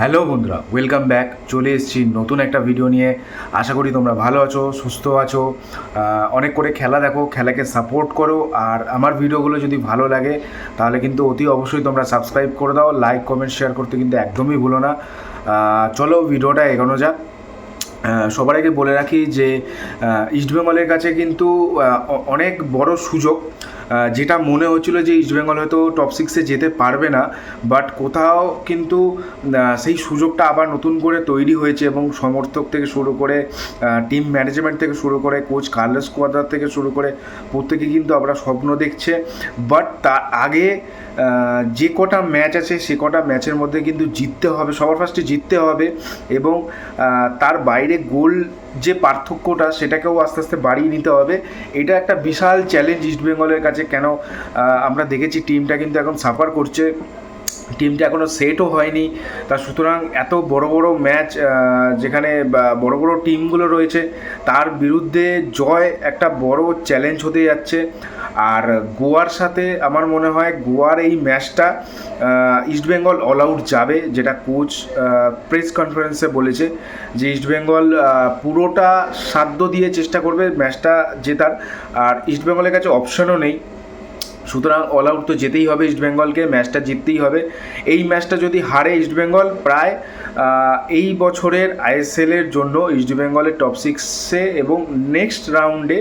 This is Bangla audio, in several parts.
হ্যালো বন্ধুরা ওয়েলকাম ব্যাক চলে এসেছি নতুন একটা ভিডিও নিয়ে। আশা করি তোমরা ভালো আছো, সুস্থ আছো। অনেক করে খেলা দেখো, খেলাকে সাপোর্ট করো। আর আমার ভিডিওগুলো যদি ভালো লাগে, তাহলে কিন্তু অতি অবশ্যই তোমরা সাবস্ক্রাইব করে দাও। লাইক কমেন্ট শেয়ার করতে কিন্তু একদমই ভুলো না। চলো ভিডিওটা এগোনো যাক। সবার আগে বলে রাখি যে ইস্টবেঙ্গলের কাছে কিন্তু অনেক বড় সুযোগ যেটা মনে হচ্ছিল যে ইস্টবেঙ্গল হয়তো টপ সিক্সে যেতে পারবে না বাট কোথাও কিন্তু সেই সুযোগটা আবার নতুন করে তৈরি হয়েছে এবং সমর্থক থেকে শুরু করে টিম ম্যানেজমেন্ট থেকে শুরু করে কোচ কার্লেস কোয়াদ্রার থেকে শুরু করে, প্রত্যেকে কিন্তু আমরা স্বপ্ন দেখছে বাট তার আগে যে কটা ম্যাচ আছে, সে কটা ম্যাচের মধ্যে কিন্তু জিততে হবে, সবার ফার্স্টে জিততে হবে এবং তার বাইরে গোল যে পার্থক্যটা সেটাকেও আস্তে আস্তে বাড়িয়ে নিতে হবে। এটা একটা বিশাল চ্যালেঞ্জ ইস্টবেঙ্গলের কাছে। কেন আমরা দেখেছি টিমটা কিন্তু এখন সাফার করছে। টিমটা এখনও সেটও হয়নি। তা সুতরাং এত বড় বড় ম্যাচ যেখানে বড় বড় টিমগুলো রয়েছে, তার বিরুদ্ধে জয় একটা বড় চ্যালেঞ্জ হতে যাচ্ছে। আর গোয়ার সাথে আমার মনে হয় গোয়ার এই ম্যাচটা ইস্টবেঙ্গল অল আউট যাবে, যেটা কোচ প্রেস কনফারেন্সে বলেছে যে ইস্টবেঙ্গল পুরোটা সাধ্য দিয়ে চেষ্টা করবে ম্যাচটা জেতার। আর ইস্টবেঙ্গলের কাছে অপশনও নেই। সুতরাং অল আউট তো যেতেই হবে ইস্টবেঙ্গলকে ম্যাচটা জিততেই হবে। এই ম্যাচটা যদি হারে ইস্টবেঙ্গল প্রায় এই বছরের আইএসএলের জন্য ইস্টবেঙ্গলের টপ সিক্সে এবং নেক্সট রাউন্ডে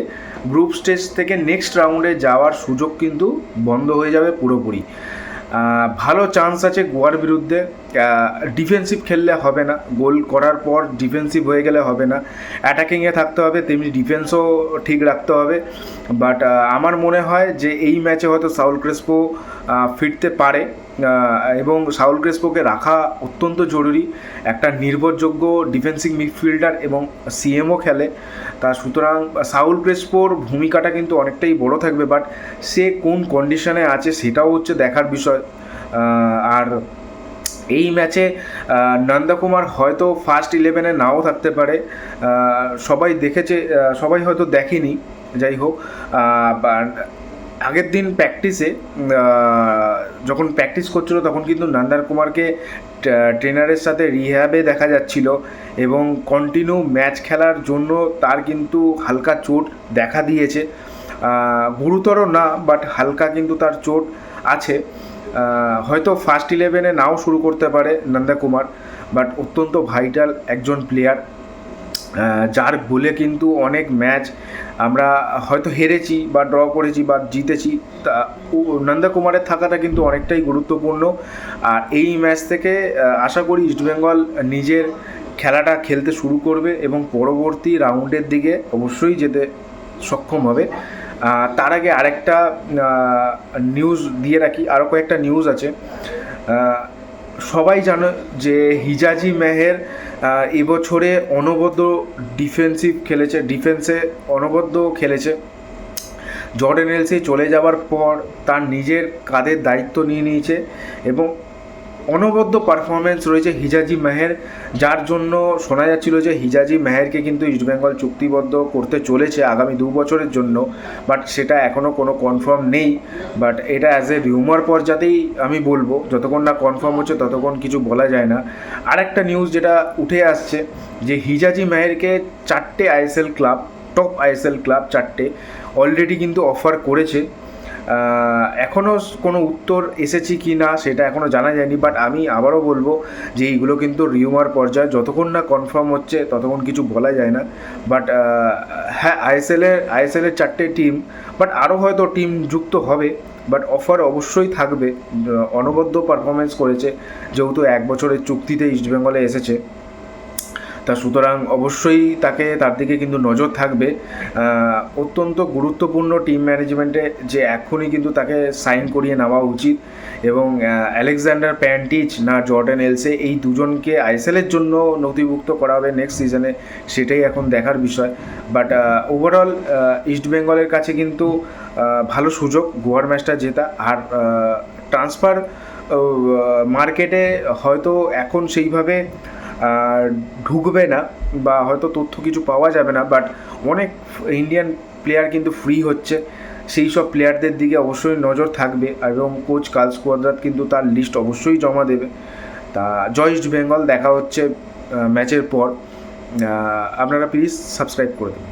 গ্রুপ স্টেজ থেকে নেক্সট রাউন্ডে যাওয়ার সুযোগ কিন্তু বন্ধ হয়ে যাবে পুরোপুরি। ভালো চান্স আছে গোয়ার বিরুদ্ধে। ডিফেন্সিভ খেললে হবে না। গোল করার পর ডিফেন্সিভ হয়ে গেলে হবে না। অ্যাটাকিংয়ে থাকতে হবে, তেমনি ডিফেন্সও ঠিক রাখতে হবে। বাট আমার মনে হয় যে এই ম্যাচে হয়তো সাউল ক্রেসপো ফিরতে পারে। এবং সাউল ক্রেসপোকে রাখা অত্যন্ত জরুরি। একটা নির্ভরযোগ্য ডিফেন্সিভ মিডফিল্ডার এবং সিএমও খেলে। তা সুতরাং সাউল ক্রেসপোর ভূমিকাটা কিন্তু অনেকটাই বড় থাকবে। বাট সে কোন কন্ডিশনে আছে সেটাও হচ্ছে দেখার বিষয়। আর এই ম্যাচে নন্দকুমার হয়তো ফার্স্ট ইলেভেনে নাও থাকতে পারে। সবাই দেখেছে সবাই হয়তো দেখেনি, যাই হোক। আগের দিন প্র্যাকটিসে যখন প্র্যাকটিস করছিল, তখন কিন্তু নন্দার কুমারকে ট্রেনারের সাথে রিহ্যাবে দেখা যাচ্ছিল এবং কন্টিনিউ ম্যাচ খেলার জন্য তার কিন্তু হালকা চোট দেখা দিয়েছে। গুরুতর না বাট হালকা কিন্তু তার চোট আছে। হয়তো ফার্স্ট ইলেভেনে নাও শুরু করতে পারে নন্দা কুমার বাট অত্যন্ত ভাইটাল একজন প্লেয়ার যার গোলে কিন্তু অনেক ম্যাচ আমরা হয়তো হেরেছি বা ড্র করেছি বা জিতেছি, তা ও- নন্দা কুমারের থাকাটা কিন্তু অনেকটাই গুরুত্বপূর্ণ। আর এই ম্যাচ থেকে আশা করি ইস্টবেঙ্গল নিজের খেলাটা খেলতে শুরু করবে এবং পরবর্তী রাউন্ডের দিকে অবশ্যই যেতে সক্ষম হবে। তার আগে আরেকটা নিউজ দিয়ে রাখি আরও কয়েকটা নিউজ আছে। সবাই জানো যে হিজাজি মেহের এবছরে অনবদ্য ডিফেন্সিভ খেলেছে ডিফেন্সে অনবদ্য খেলেছে। জর্ডেন এলসি চলে যাওয়ার পর তার নিজের কাঁধের দায়িত্ব নিয়ে নিয়েছে এবং অনবদ্য পারফরমেন্স রয়েছে হিজাজি মেহের, যার জন্য শোনা যাচ্ছিল যে হিজাজি মেহেরকে কিন্তু ইস্টবেঙ্গল চুক্তিবদ্ধ করতে চলেছে আগামী দু বছরের জন্য বাট সেটা এখনও কোনো কনফার্ম নেই বাট এটা অ্যাজ এ রিউমার পর্যাতেই আমি বলব, যতক্ষণ না কনফার্ম হচ্ছে ততক্ষণ কিছু বলা যায় না। আরেকটা নিউজ যেটা উঠে আসছে, যে হিজাজি মেহেরকে চারটে ISL club top ISL club চারটে অলরেডি কিন্তু অফার করেছে। এখনও কোনো উত্তর এসেছে কি না সেটা এখনও জানা যায়নি বাট আমি আবারও বলব যে এইগুলো কিন্তু রিউমার পর্যায়ে যতক্ষণ না কনফার্ম হচ্ছে ততক্ষণ কিছু বলা যায় না বাট হ্যাঁ আইএসএলের আইএসএলের চারটে টিম বাট আরও হয়তো টিম যুক্ত হবে বাট অফার অবশ্যই থাকবে অনবদ্য পারফরমেন্স করেছে, যেহেতু এক বছরের চুক্তিতে ইস্টবেঙ্গলে এসেছে। তা সুতরাং অবশ্যই তাকে, তার দিকে কিন্তু নজর থাকবে। অত্যন্ত গুরুত্বপূর্ণ টিম ম্যানেজমেন্টে যে এখনই কিন্তু তাকে সাইন করিয়ে নেওয়া উচিত এবং আলেকজান্ডার প্যান্টিচ না জর্ডেন এলসে এই দুজনকে আইএসএলের জন্য নথিভুক্ত করা হবে নেক্সট সিজনে সেটাই এখন দেখার বিষয়। বাট ওভারঅল ইস্টবেঙ্গলের কাছে কিন্তু ভালো সুযোগ, গোয়ার ম্যাচটা জেতা। আর ট্রান্সফার মার্কেটে হয়তো এখন সেইভাবে ঢুকবে না বা হয়তো তথ্য কিছু পাওয়া যাবে না বাট অনেক ইন্ডিয়ান প্লেয়ার কিন্তু ফ্রি হচ্ছে। সেই সব প্লেয়ারদের দিকে অবশ্যই নজর থাকবে এবং কোচ কাল স্কোয়াদ্রাত কিন্তু তার লিস্ট অবশ্যই জমা দেবে। তা জয়েস্ট বেঙ্গল দেখা হচ্ছে ম্যাচের পর। আপনারা প্লিজ সাবস্ক্রাইব করে দেবেন।